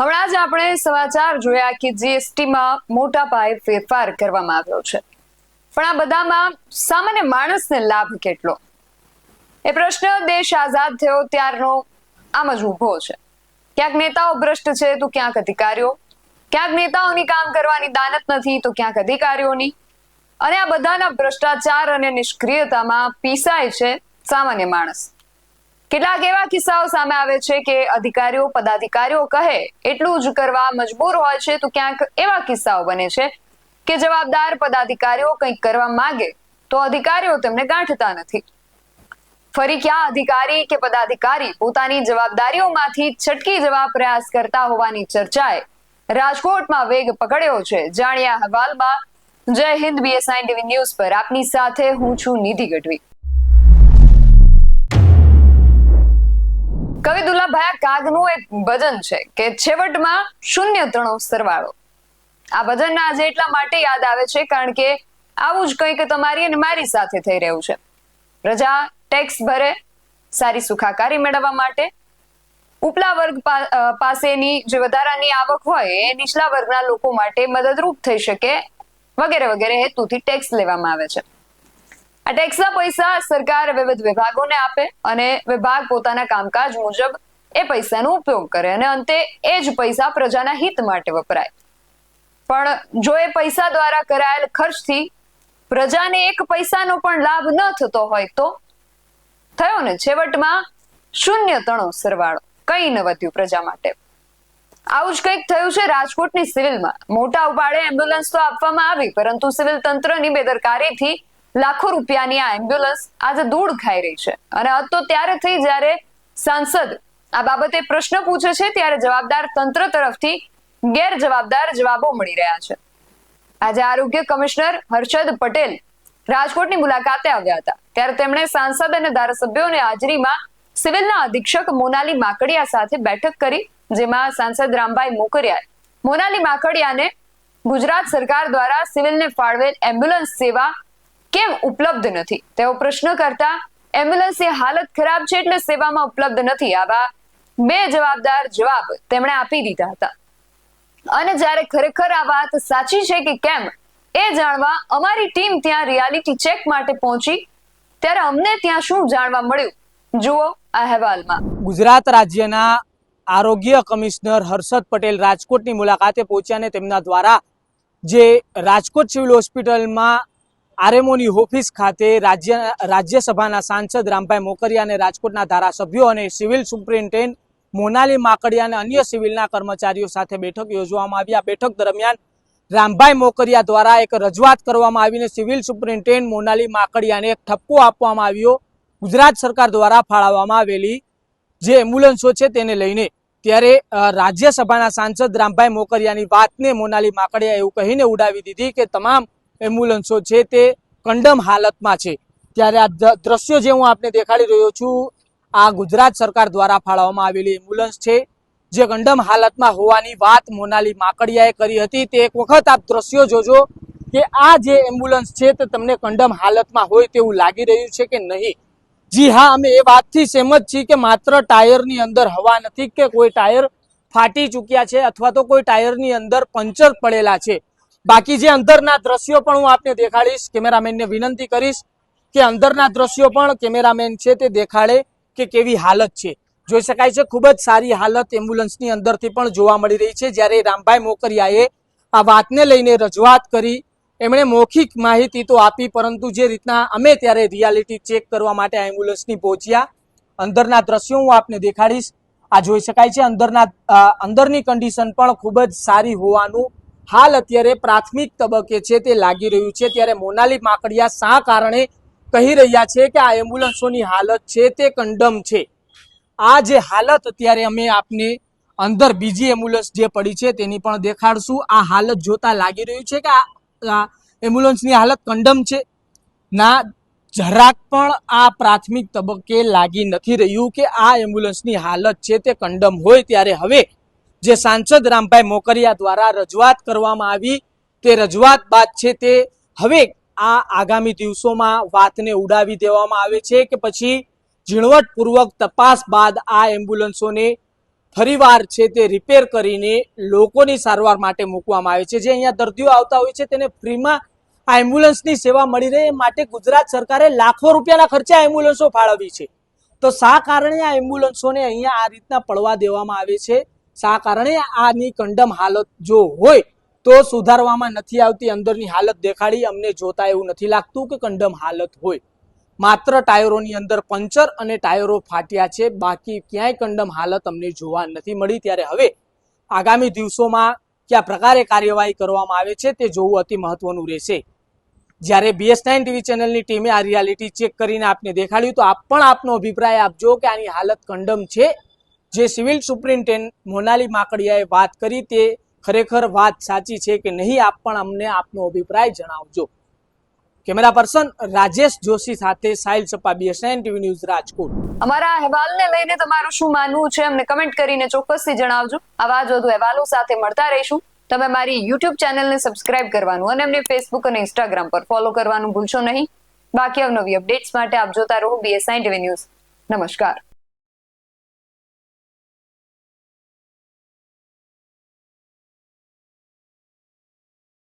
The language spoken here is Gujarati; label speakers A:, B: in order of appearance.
A: હમણાં જ આપણે સમાચાર જોયા કે જીએસટીમાં મોટા પાયે ફેરફાર કરવામાં આવ્યો છે. પણ આ બધામાં સામાન્ય માણસને લાભ કેટલો? એ પ્રશ્ન દેશ આઝાદ થયો ત્યારનો આમ જ ઊભો છે. ક્યાંક નેતાઓ ભ્રષ્ટ છે તો ક્યાંક અધિકારીઓ. ક્યાંક નેતાઓની કામ કરવાની દાનત નથી તો ક્યાંક અધિકારીઓની. અને આ બધાના ભ્રષ્ટાચાર અને નિષ્ક્રિયતામાં પીસાય છે સામાન્ય માણસ. કેટલાક એવા કિસ્સાઓ સામે આવે છે કે અધિકારીઓ, પદાધિકારીઓ કહે, એટલું જ કરવા મજબૂર હોય છે, તો ક્યાંક એવા કિસ્સાઓ બને છે કે જવાબદાર પદાધિકારીઓ કંઈક કરવા માંગે, તો અધિકારીઓ તેમને ગાંઠતા નથી. ફરી ક્યાં અધિકારી કે પદાધિકારી પોતાની જવાબદારીઓમાંથી છટકી જવા પ્રયાસ કરતા હોવાની ચર્ચાએ રાજકોટમાં વેગ પકડ્યો છે. જાણ્યા અહેવાલમાં, જય હિન્દ બીએસઆઈ ટીવી ન્યૂઝ પર. આપની સાથે હું છું નિધિ ગઢવી. કવિ દુલ્લાભાઈ કાગનું એક ભજન છે કે છેવટમાં શૂન્ય ત્રણો સરવાળો. આ ભજન આજે એટલા માટે યાદ આવે છે કારણ કે આવું જ કંઈક તમારી અને મારી સાથે થઈ રહ્યું છે. પ્રજા ટેક્સ ભરે, સારી સુખાકારી મેળવવા માટે. ઉપલા વર્ગ પાસેની જે વધારાની આવક હોય એ નીચલા વર્ગના લોકો માટે મદદરૂપ થઈ શકે વગેરે વગેરે હેતુથી ટેક્સ લેવામાં આવે છે. આ ટેક્સના પૈસા સરકાર વિવિધ વિભાગોને આપે અને વિભાગ પોતાના કામકાજ મુજબ એ પૈસાનો ઉપયોગ કરે અને અંતે એ જ પૈસા પ્રજાના હિત માટે વપરાય. પણ જો એ પૈસા દ્વારા કરાયેલ ખર્ચથી પ્રજાને એક પૈસાનો પણ લાભ ન થતો હોય તો થયો ને છેવટમાં શૂન્ય તણો સરવાળો. કઈ ન વધ્યું પ્રજા માટે. આવું જ કંઈક થયું છે રાજકોટની સિવિલમાં. મોટા ઉપાડે એમ્બ્યુલન્સ તો આપવામાં આવી, પરંતુ સિવિલ તંત્રની બેદરકારીથી લાખો રૂપિયાની આ એમ્બ્યુલન્સ આજે ધૂળ ખાઈ રહી છે. અને તો ત્યારે થઈ જ્યારે સાંસદ આ બાબતે પ્રશ્ન પૂછે છે, ત્યારે જવાબદાર તંત્ર તરફથી ગેરજવાબદાર જવાબો મળી રહ્યા છે. આજે આરોગ્ય કમિશનર હર્ષદ પટેલ રાજકોટની મુલાકાતે આવ્યા હતા. ત્યારે તેમણે સાંસદ અને ધારાસભ્યોની હાજરીમાં સિવિલના અધિક્ષક મોનાલી માકડિયા સાથે બેઠક કરી, જેમાં સાંસદ રામભાઈ મોકરિયાએ મોનાલી માકડિયાને ગુજરાત સરકાર દ્વારા સિવિલને ફાળવેલ એમ્બ્યુલન્સ સેવા કેમ ઉપલબ્ધ નથી? તેઓ પ્રશ્ન કરતા, એમ્બ્યુલન્સની હાલત ખરાબ છે એટલે સેવામાં ઉપલબ્ધ નથી. આવા બે જવાબદાર જવાબ તેમણે આપી દીધા હતા. અને જ્યારે ખરેખર આ વાત સાચી છે કે કેમ, એ જાણવા અમારી ટીમ ત્યાં રિયાલિટી ચેક માટે પહોંચી. ત્યારે અમને ત્યાં શું જાણવા મળ્યું? જુઓ આ અહેવાલમાં.
B: ગુજરાત રાજ્યના આરોગ્ય કમિશનર હર્ષદ પટેલ રાજકોટની મુલાકાતે પહોંચ્યા અને તેમના દ્વારા જે રાજકોટ સિવિલ હોસ્પિટલમાં આરએમઓની ઓફિસ ખાતે રાજ્ય, રાજ્યસભાના સાંસદ રામભાઈ મોકરિયા અને રાજકોટના ધારાસભ્યો અને સિવિલ સુપ્રિન્ટેન્ડન્ટ મોનાલી માકડિયા અને અન્ય સિવિલના કર્મચારીઓ સાથે બેઠક યોજવામાં આવી. આ બેઠક દરમિયાન રામભાઈ મોકરિયા દ્વારા એક રજૂઆત કરવામાં આવીને સિવિલ સુપ્રિન્ટેન્ડન્ટ મોનાલી માકડિયાને એક ઠપકો આપવામાં આવ્યો. ગુજરાત સરકાર દ્વારા ફાળવવામાં આવેલી જે એમ્બ્યુલન્સો છે તેને લઈને. ત્યારે રાજ્યસભાના સાંસદ રામભાઈ મોકરિયાની વાતને મોનાલી માકડિયા એવું કહીને ઉડાવી દીધી કે તમામ એમ્બ્યુલન્સો છે તે કંડમ હાલતમાં છે. ત્યારે આ દ્રશ્યો જે હું આપને દેખાડી રહ્યો છું, આ ગુજરાત સરકાર દ્વારા ફાળવવામાં આવેલી એમ્બ્યુલન્સ છે, જે કંડમ હાલતમાં હોવાની વાત મોનાલી માકડિયાએ કરી હતી. તે એક વખત આપ દ્રશ્યો જોજો કે આ જે એમ્બ્યુલન્સ છે તે તમને કંડમ હાલતમાં હોય તેવું લાગી રહ્યું છે કે નહીં? જી હા, અમે એ વાતથી સહેમત છીએ કે માત્ર ટાયરની અંદર હવા નથી કે કોઈ ટાયર ફાટી ચૂક્યા છે અથવા તો કોઈ ટાયરની અંદર પંચર પડેલા છે. બાકી જે અંદરના દ્રશ્યો પણ હું આપને દેખાડીશ, કેમેરામેનને વિનંતી કરીશ કે અંદરના દ્રશ્યો પણ કેમેરામેન છે તે દેખાડે કે કેવી હાલત છે. જોઈ શકાય છે ખૂબ જ સારી હાલત એમ્બ્યુલન્સની અંદરથી પણ જોવા મળી રહી છે. જ્યારે રામભાઈ મોકરિયાએ આ વાતને લઈને રજૂઆત કરી, એમણે મૌખિક માહિતી તો આપી, પરંતુ જે રીતના અમે ત્યારે રિયાલિટી ચેક કરવા માટે આ એમ્બ્યુલન્સની પહોંચ્યા, અંદરના દ્રશ્યો હું આપને દેખાડીશ. આ જોઈ શકાય છે અંદરના અંદરની કન્ડિશન પણ ખૂબ જ સારી હોવાનું હાલ અત્યારે પ્રાથમિક તબક્કે છે તે લાગી રહ્યું છે. ત્યારે મોનાલી માકડિયા શા કારણે કહી રહ્યા છે કે આ એમ્બ્યુલન્સોની હાલત છે તે કંડમ છે? આ જે હાલત અત્યારે અમે આપને અંદર બીજી એમ્બ્યુલન્સ જે પડી છે તેની પણ દેખાડશું. આ હાલત જોતા લાગી રહ્યું છે કે આ એમ્બ્યુલન્સની હાલત કંડમ છે? ના, જરાક પણ આ પ્રાથમિક તબક્કે લાગી નથી રહ્યું કે આ એમ્બ્યુલન્સની હાલત છે તે કંડમ હોય ત્યારે હવે જે સાંસદ રામભાઈ મોકરિયા દ્વારા રજૂઆત કરવામાં આવી, તે રજૂઆત બાદ છે તે હવે આ આગામી દિવસોમાં વાતને ઉડાવી દેવામાં આવે છે કે પછી ઝીણવટપૂર્વક તપાસ બાદ આ એમ્બ્યુલન્સોને ફરીવાર છે તે રિપેર કરીને લોકોની સારવાર માટે મૂકવામાં આવે છે. જે અહીંયા દર્દીઓ આવતા હોય છે તેને ફ્રીમાં આ એમ્બ્યુલન્સની સેવા મળી રહે માટે ગુજરાત સરકારે લાખો રૂપિયાના ખર્ચે આ એમ્બ્યુલન્સો ફાળવી છે. તો શા કારણે આ એમ્બ્યુલન્સોને અહીંયા આ રીતના પડવા દેવામાં આવે છે? શા કારણે આની કંડમ હાલત જો હોય તો સુધારવામાં નથી આવતી, અંદરની હાલત દેખાડી અમને જોતા એવું નથી લાગતું કે કંડમ હાલત હોય. માત્ર ટાયરોની અંદર પંચર અને ટાયરો ફાટ્યા છે, બાકી ક્યાંય કંડમ હાલત અમને જોવા નથી મળી. ત્યારે હવે આગામી દિવસોમાં કયા પ્રકારે કાર્યવાહી કરવામાં આવે છે તે જોવું અતિ મહત્વનું રહેશે. જ્યારે બીએસ નાઇન ટીવી ચેનલની ટીમે આ રિયાલિટી ચેક કરીને આપને દેખાડ્યું, તો આપ પણ આપનો અભિપ્રાય આપજો કે આની હાલત કંડમ છે જે સિવિલ સુપ્રિન્ટેન્ડન્ટ મોનાલી માકડિયાએ વાત કરી તે ખરેખર વાત સાચી છે કે નહીં, આપ પણ અમને આપનો અભિપ્રાય જણાવજો. કેમેરા પર્સન રાજેશ જોશી સાથે Sahil Sapa BSN TV news Rajkot.
A: અમારા અહેવાલને લઈને તમારું શું માનવું છે અમને કમેન્ટ કરીને ચોક્કસથી જણાવજો. આવા જ વધુ અહેવાલો સાથે મળતા રહીશું. તમે મારી યુટ્યુબ ચેનલને સબસ્ક્રાઇબ કરવાનું અને અમને ફેસબુક અને ઇન્સ્ટાગ્રામ પર ફોલો કરવાનું ભૂલશો નહીં. બાકી અવનવી અપડેટ્સ માટે આપ જોતા રહો બીએસઆઈ ટીવી ન્યૂઝ નમસ્કાર.